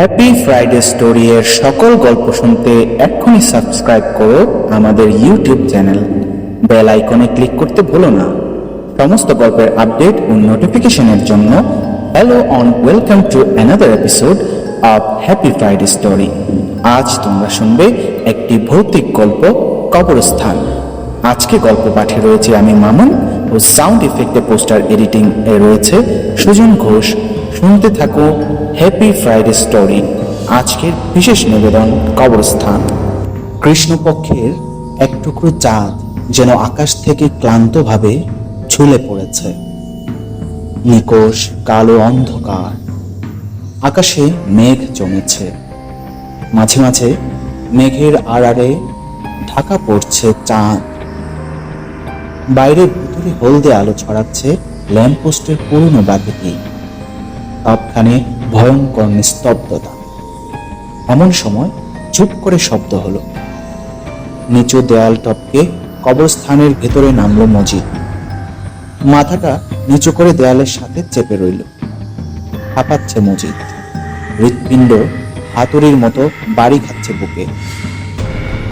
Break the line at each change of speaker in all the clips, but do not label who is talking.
Happy Friday story এর সকল গল্প শুনতে এক্ষুনি সাবস্ক্রাইব করো আমাদের ইউটিউব চ্যানেল। বেল আইকনে ক্লিক করতে ভুলো না। সমস্ত গল্পের আপডেট ও নোটিফিকেশনের জন্য hello and welcome to another episode of happy Friday story. আজ তোমরা শুনবে একটি ভৌতিক গল্প কবরস্থান। আজকে গল্প পাঠে রয়েছে আমি মামুন ও সাউন্ড ইফেক্টে পোস্টার এডিটিং এ রয়েছে সুজন ঘোষ। শুনতে থাকো হ্যাপি ফ্রাইডে স্টোরি আজকের বিশেষ নিবেদন, কবরস্থান। কৃষ্ণপক্ষের এক টুকরো চাঁদ যেন আকাশ থেকে ক্লান্তভাবে ঝুলে পড়েছে। নিকোষ, কালো অন্ধকার। আকাশে মেঘ জমেছে। মাঝে মাঝে মেঘের আড়ারে ঢাকা পড়ছে চাঁদ। বাইরে ভুতুরে হলদে আলো ছড়াচ্ছে ল্যাম্পপোস্টের পুরনো বাতিটি। সবখানে ভয়ঙ্কর নিস্তব্ধতা। এমন সময় চুপ করে শব্দ হলো। নিচু দেয়াল টপকে কবরস্থানের ভেতরে নামলো মজিদ। মাথাটা নিচু করে দেয়ালের সাথে চেপে রইল। হাঁপাচ্ছে মজিদ। হৃৎপিণ্ড হাতুড়ির মতো বাড়ি খাচ্ছে বুকে।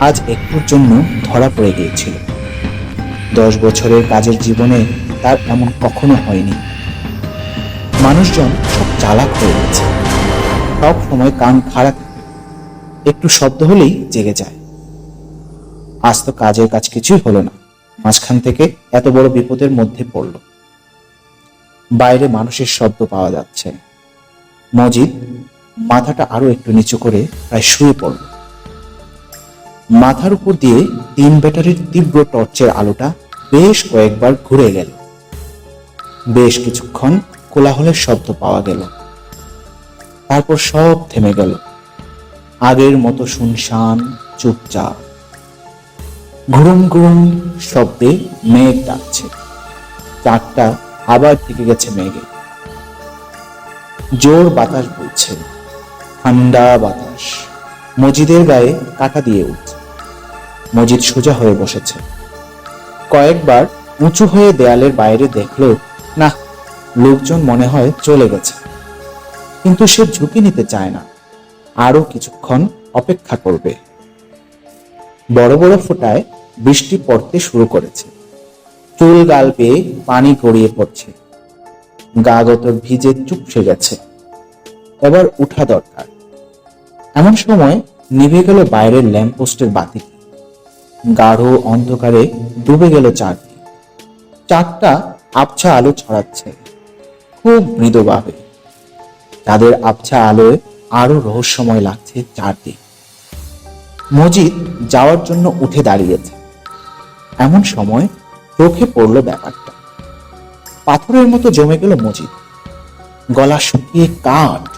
আজ একটুর জন্য ধরা পড়ে গিয়েছিল। দশ বছরের কাজের জীবনে তার এমন কখনো হয়নি। মানুষজন সব চালাক হয়ে গেছে। সব সময় কান খাড়া একটু শব্দ হলেই জেগে যায়। আজ তো কাজের কাজ কিছুই হলো না। মাঝখান থেকে এত বড় বিপদের মধ্যে পড়ল। বাইরে মানুষের শব্দ পাওয়া যাচ্ছে। মজিদ মাথাটা আরও একটু নিচু করে প্রায় শুয়ে পড়ল। মাথার উপর দিয়ে তিন ব্যাটারির তীব্র টর্চের আলোটা বেশ কয়েকবার ঘুরে গেল। বেশ কিছুক্ষণ কোলাহলের শব্দ পাওয়া গেল। তারপর সব থেমে গেল। আগের মতো শুনশান, চুপচাপ। ঘুরুম ঘুরুম শব্দে মেঘ ডাকছে। চারটা আবার থেকে গেছে মেঘে। জোর বাতাস বইছে। ঠান্ডা বাতাস। মজিদের গায়ে কাটা দিয়ে উঠছে। মজিদ সোজা হয়ে বসেছে। কয়েকবার উঁচু হয়ে দেয়ালের বাইরে দেখল না লোকজন মনে হয় চলে গেছে। কিন্তু সে ঝুঁকি নিতে চায় না। আরও কিছুক্ষণ অপেক্ষা করবে। বড় বড় ফোঁটায় বৃষ্টি পড়তে শুরু করেছে। চুল গাল পেয়ে পানি গড়িয়ে পড়ছে। গা গত ভিজে চুপসে গেছে। এবার উঠা দরকার। এমন সময় নিভে গেল বাইরের ল্যাম্পপোস্টের বাতি। গাঢ় অন্ধকারে ডুবে গেল চারটি চারটা আবছা আলো ছড়াচ্ছে। খুব মৃদুভাবে। তাদের আবছা আলোয় আরও রহস্যময় লাগছে চারদিক। মজিদ যাওয়ার জন্য উঠে দাঁড়িয়েছে। এমন সময় চোখে পড়ল ব্যাপারটা। পাথরের মতো জমে গেল মজিদ। গলা শুকিয়ে কাঠ।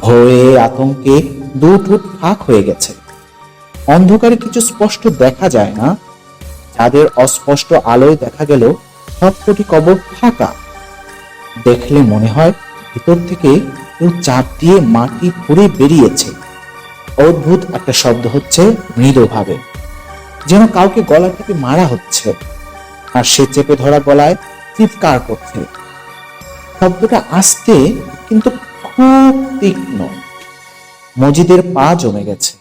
ভয়ে আতঙ্কে দু ফুট ফাঁক হয়ে গেছে। অন্ধকারে কিছু স্পষ্ট দেখা যায় না। যাদের অস্পষ্ট আলোয় দেখা গেল সবকটি কবর ফাঁকা। দেখলে মনে হয় ভিতর থেকে কেউ চাপ দিয়ে মাটি পুড়ে বেরিয়েছে। অদ্ভুত একটা শব্দ হচ্ছে মৃদুভাবে যেন কাউকে গলা থেকে মারা হচ্ছে। আর সে চেপে ধরা গলায় চিৎকার করছে। শব্দটা আসতে কিন্তু খুব তীক্ষ্ণ। মজিদের পা জমে গেছে।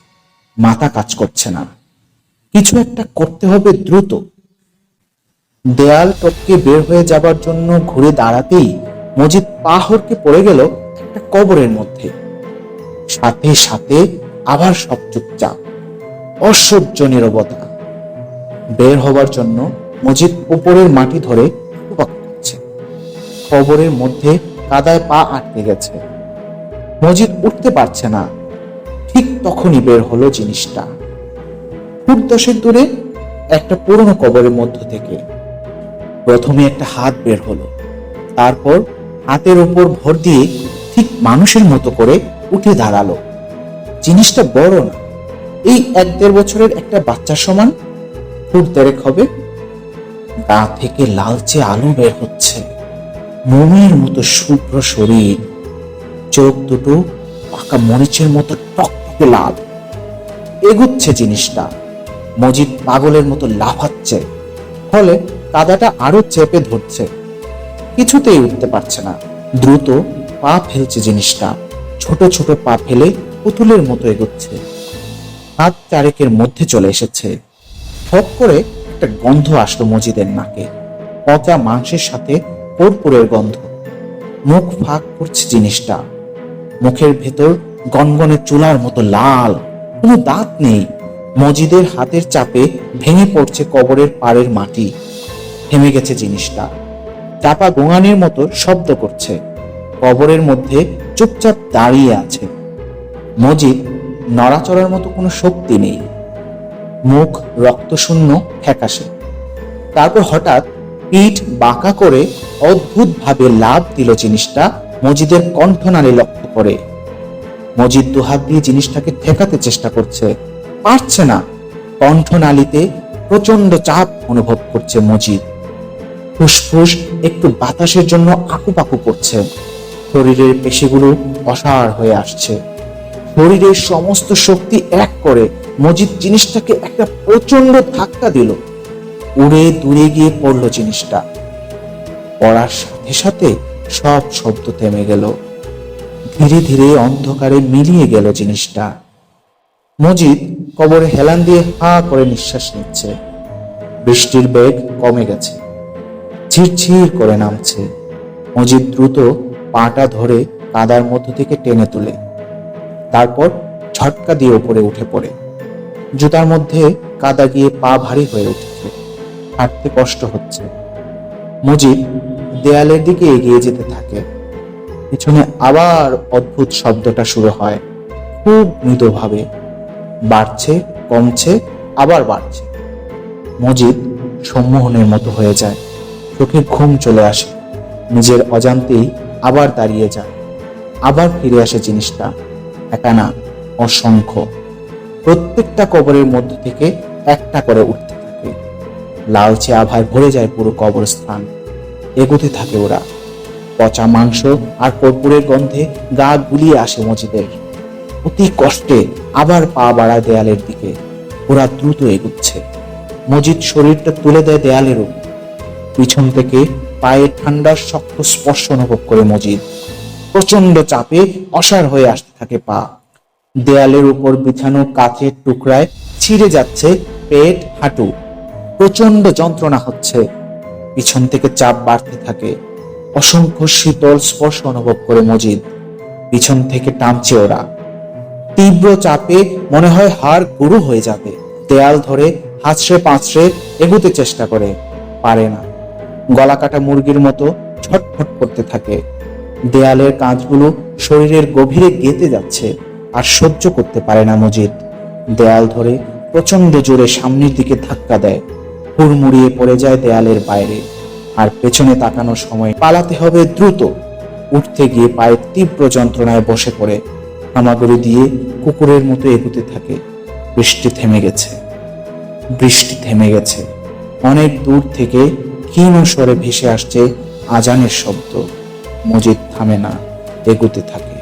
মাথা কাজ করছে না। কিছু একটা করতে হবে দ্রুত। দেয়াল টপকে বের হয়ে যাবার জন্য ঘুরে দাঁড়াতেই মজিদ পা হরকে পড়ে গেল একটা কবরের মধ্যে। সাথে সাথে আবার সব চুপচাপ, অসহ্য নিরবতা। বের হবার জন্য মজিদ উপরের মাটি ধরে করছে। কবরের মধ্যে কাদায় পা আটকে গেছে। মজিদ উঠতে পারছে না। ঠিক তখনই বের হলো জিনিসটা। ফুট দশেক দূরে একটা পুরনো কবরের মধ্য থেকে প্রথমে একটা হাত বের হলো। তারপর হাতের উপর ভর দিয়ে ঠিক মানুষের মতো করে উঠে দাঁড়াল। জিনিসটা বড় না। এই এক দেড় বছরের একটা বাচ্চার সমান। ফুট দেড়েক হবে। গা থেকে লালচে আলো বের হচ্ছে। মোমের মতো শুভ্র শরীর। চোখ দুটো পাকা মরিচের মতো টকটকে লাল। এগুচ্ছে জিনিসটা। মজিদ পাগলের মতো লাফাচ্ছে। ফলে কাদাটা আরও চেপে ধরছে। কিছুতেই উঠতে পারছে না। দ্রুত পা ফেলছে জিনিসটা। ছোট ছোট পা ফেলে পুতুলের মতো এগোচ্ছে। হাত চারেকের মধ্যে চলে এসেছে। ফট করে একটা গন্ধ আসলো মজিদের নাকে। পচা মাংসের সাথে কর্পূরের গন্ধ। মুখ ফাঁক করছে জিনিসটা। মুখের ভেতর গনগনে চুলার মতো লাল। কোনো দাঁত নেই। মজিদের হাতের চাপে ভেঙে পড়ছে কবরের পাড়ের মাটি। থেমে গেছে জিনিসটা। চাপা গোঙানির মতো শব্দ করছে। কবরের মধ্যে চুপচাপ দাঁড়িয়ে আছে। মজিদ নড়াচড়ার মতো কোনো শক্তি নেই। মুখ রক্তশূন্য ফ্যাকাশে। তারপর হঠাৎ পিঠ বাঁকা করে অদ্ভুতভাবে লাভ দিল জিনিসটা মজিদের কণ্ঠনালী লক্ষ্য করে। মজিদ দুহাত দিয়ে জিনিসটাকে ঠেকাতে চেষ্টা করছে। পারছে না। কণ্ঠনালীতে প্রচণ্ড চাপ অনুভব করছে মজিদ। ফুসফুস একটু বাতাসের জন্য আকুপাকু করছে। শরীরের পেশিগুলো অসাড় হয়ে আসছে। শরীরের সমস্ত শক্তি এক করে মজিদ জিনিসটাকে একটা প্রচণ্ড ধাক্কা দিল। উড়ে দূরে গিয়ে পড়ল জিনিসটা। পড়ার সাথে সাথে সব শব্দ থেমে গেল। ধীরে ধীরে অন্ধকারে মিলিয়ে গেল জিনিসটা। মজিদ কবরে হেলান দিয়ে হা করে নিঃশ্বাস নিচ্ছে। বৃষ্টির বেগ কমে গেছে। ঝিরঝির করে নামছে। মজিদ দ্রুত পাটা ধরে কাদার মধ্য থেকে টেনে তুলে। তারপর ঝটকা দিয়ে উপরে উঠে পড়ে। জুতার মধ্যে কাদা গিয়ে পা ভারী হয়ে উঠেছে। হাঁটতে কষ্ট হচ্ছে। মুজিব দেয়ালের দিকে এগিয়ে যেতে থাকে। পিছনে আবার অদ্ভুত শব্দটা শুরু হয়। খুব মৃদুভাবে। বাড়ছে, কমছে, আবার বাড়ছে। মজিদ সম্মোহনের মতো হয়ে যায়। চোখে ঘুম চলে আসে। নিজের অজান্তেই আবার দাঁড়িয়ে যায়। আবার ফিরে আসে জিনিসটা। একা না, অসংখ্য। প্রত্যেকটা কবরের মধ্য থেকে একটা করে উঠতে থাকে। লালচে আভায় ভরে যায় পুরো কবরস্থান। এগোতে থাকে ওরা। পচা মাংস আর কর্পূরের গন্ধে গা গুলিয়ে আসে মজিদের। অতি কষ্টে আবার পা বাড়ায় দেয়ালের দিকে। ওরা দ্রুত এগুচ্ছে। মজিদ শরীরটা তুলে দেয় দেয়ালের উপর। পিছন থেকে পায়ের ঠান্ডার শক্ত স্পর্শ অনুভব করে মজিদ। প্রচণ্ড চাপে অসাড় হয়ে আসতে থাকে পা। দেয়ালের উপর বিছানো কাঠের টুকরায় ছিঁড়ে যাচ্ছে পেট, হাঁটু। প্রচণ্ড যন্ত্রণা হচ্ছে। পিছন থেকে চাপ বাড়তে থাকে। অসংখ্য শীতল স্পর্শ অনুভব করে মজিদ। পিছন থেকে টানছে ওরা। তীব্র চাপে মনে হয় হাড় গুরু হয়ে যাবে। দেয়াল ধরে হাঁচড়ে পাঁচড়ে এগুতে চেষ্টা করে, পারে না। গলা কাটা মুরগির মতো ছটফট করতে থাকে। দেয়ালের কাঁচগুলো শরীরের গভীরে গেঁথে যাচ্ছে আর সহ্য করতে পারে না মজিদ। দেয়াল ধরে প্রচণ্ড জোরে সামনের দিকে ধাক্কা দেয়। হুড়মুড়িয়ে পড়ে যায় দেয়ালের বাইরে। আর পেছনে তাকানোর সময় পালাতে হবে দ্রুত। উঠতে গিয়ে পায়ের তীব্র যন্ত্রণায় বসে পড়ে। হামাগুড়ি দিয়ে কুকুরের মতো এগোতে থাকে। বৃষ্টি থেমে গেছে। বৃষ্টি থেমে গেছে। অনেক দূর থেকে ক্ষীণ স্বরে ভেসে আসছে আজানের শব্দ। মজিদ থামে না, এগোতে থাকে।